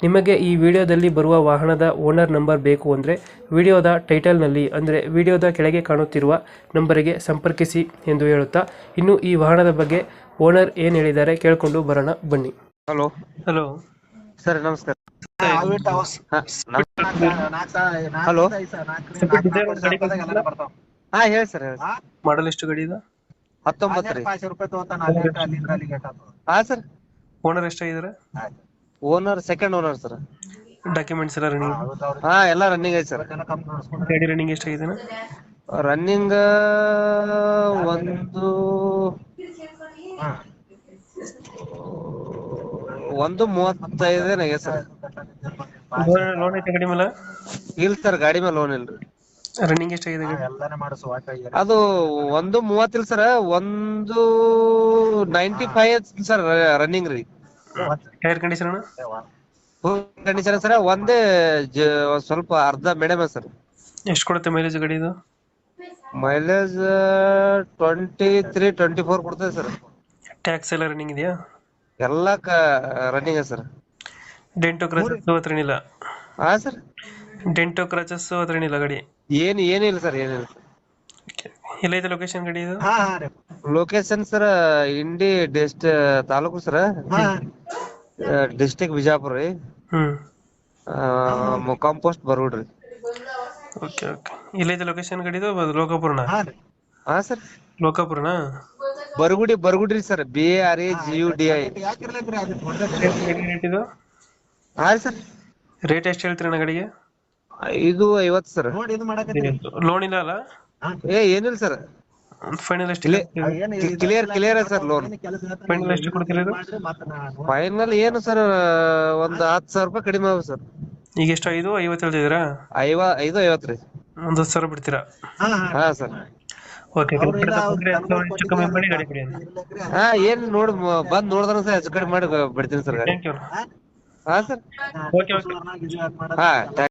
ನಿಮಗೆ ಈ ವಿಡಿಯೋದಲ್ಲಿ ಬರುವ ವಾಹನದ ಓನರ್ ನಂಬರ್ ಬೇಕು ಅಂದರೆ ವಿಡಿಯೋದ ಟೈಟಲ್ನಲ್ಲಿ ಅಂದರೆ ವಿಡಿಯೋದ ಕೆಳಗೆ ಕಾಣುತ್ತಿರುವ ನಂಬರಿಗೆ ಸಂಪರ್ಕಿಸಿ ಎಂದು ಹೇಳುತ್ತಾ ಇನ್ನು ಈ ವಾಹನದ ಬಗ್ಗೆ ಓನರ್ ಏನು ಹೇಳಿದ್ದಾರೆ ಕೇಳಿಕೊಂಡು ಬರೋಣ ಬನ್ನಿ ಹಲೋ ಹಲೋ ಸರ್ ನಮಸ್ಕಾರ ಹಲೋ ಹಾ ಹೇಳಿ ಸರ್ ಹೇಳಿ ಮಾಡಲ್ ಎಷ್ಟು ಗಡಿ ಇದು ಹತ್ತೊಂಬತ್ತು ರೀ ಹಾ sir owner ಎಷ್ಟಾಗಿದ್ದಾರೆ owner second owner sir documents ಎಲ್ಲ ರನ್ನಿಂಗ್ ಹಾ ಎಲ್ಲ ರನ್ನಿಂಗ್ ಐತಿ ಸರ್ ಗಾಡಿ ರನ್ನಿಂಗ್ ಎಷ್ಟಾಗಿದೆ ರನ್ನಿಂಗ್ ಒಂದು ಒಂದು ಮೂವತ್ತೈದು ಏನಾಗಿದೆ ಸರ್ ಲೋನ್ ಐತೆ ಗಾಡಿ ಮೇಲೆ? ಇಲ್ಲ ಸರ್ ಗಾಡಿ ಮೇಲೆ ಲೋನ್ ಇಲ್ರಿ. ರನ್ನಿಂಗ್ ಎಷ್ಟಾಗಿದೆ ಆಗಿದೆ ಅದು ಒಂದು ಮೂವತ್ತಿಲ್ಲ ಸರ್ ಒಂದು ನೈಂಟಿ ಫೈವ್ ಸರ್ ರನ್ನಿಂಗ್ ರೀ. ಟೈರ್ ಕಂಡೀಷನ್ ಕಂಡೀಷನ್ ಸರ್ ಒಂದೇ ಸ್ವಲ್ಪ ಅರ್ಧ ಮೇಡಮ್ ಸರ್. ಎಷ್ಟು ಕೊಡುತ್ತೆ ಮೈಲೇಜ್ ಗಾಡಿ ಇದು? Mileage twenty three twenty four ಕೊಡ್ತದೆ ಸರ್. ಟ್ಯಾಕ್ಸ್ ಎಲ್ಲ ರನ್ನಿಂಗ್ ಇದೆಯಾ? ಎಲ್ಲ ರನ್ನಿಂಗ್ ಸರ್. ಡೆಂಟೋ ಕ್ರಾಚಸ್ ಹತ್ರ ಏನಿಲ್ಲ? ಹಾ ಸರ್? ಡೆಂಟೋ ಕ್ರಾಚಸ್ ಹತ್ರ ಏನಿಲ್ಲ ಗಾಡಿ? ಏನು ಏನಿಲ್ಲ ಸರ್ ಏನಿಲ್ಲ. ಎಲ್ಲೈತೆ ಲೊಕೇಶನ್ ಗಾಡಿ ಇದು? Location sir Indi ಡಿಸ್ಟ್ taluk sir district Bijapur ರೀ. ಹ್ಮ್. ಮುಕಾಂ ಪೋಸ್ಟ್ ಬರೋಡ್ರಿ ಓಕೆ ಓಕೆ ಎಲ್ಲೈತೆ ಲೊಕೇಶನ್ ಗಾಡಿದು ಲೋಕಾಪುರನ? ಹಾ sir ಲೋಕಾಪುರನ? Baragudi Baragudi sir B A R A G U D I rate ಇದು ಹಾ ಸರ್ ರೇಟ್ ಎಷ್ಟು ಹೇಳ್ತೀರಣ್ಣ ಗಡಿಗೆ? ಇದು ಐವತ್ತು ಸರ್ ಲೋನ್ ಇಲ್ಲ ಅಲ್ಲ? ಏ ಏನಿಲ್ಲ ಸರ್. ಫೈನಲ್ ಎಷ್ಟು clear clear sir loan final ಎಷ್ಟು ಕೊಡ್ತೀರಿ ಫೈನಲ್ ಏನು ಸರ್ ಒಂದ್ ಹತ್ತು ಸಾವಿರ ರೂಪಾಯಿ ಕಡಿಮೆ ಆಗ ಸರ್. ಈಗ ಎಷ್ಟು ಐದು ಐವತ್ತು ಹೇಳ್ತಿದ್ದೀರಾ? ಐವ ಐದು ಐವತ್ತು ರೀ. ಒಂದು ಹತ್ತು ಸಾವಿರ ಬಿಡ್ತೀರಾ? ಹಾ ಸರ್. ಓಕೆ ಹೆಚ್ಚು ಕಮ್ಮಿ ಮಾಡಿ ಗಾಡಿ ಕೊಡಿ ಹಾ ಏನ್ ನೋಡ್ ಬಂದ್ ನೋಡಿದ್ರೆ ಸರ್ ಹೆಚ್ಚು ಕಡಿಮೆ ಮಾಡಿ ಬಿಡ್ತೀನಿ ಸರ್ ಗಾಡಿ. ಥ್ಯಾಂಕ್ ಯು ಹಾ? ಸರ್. ಓಕೆ ಓಕೆ ಹಾ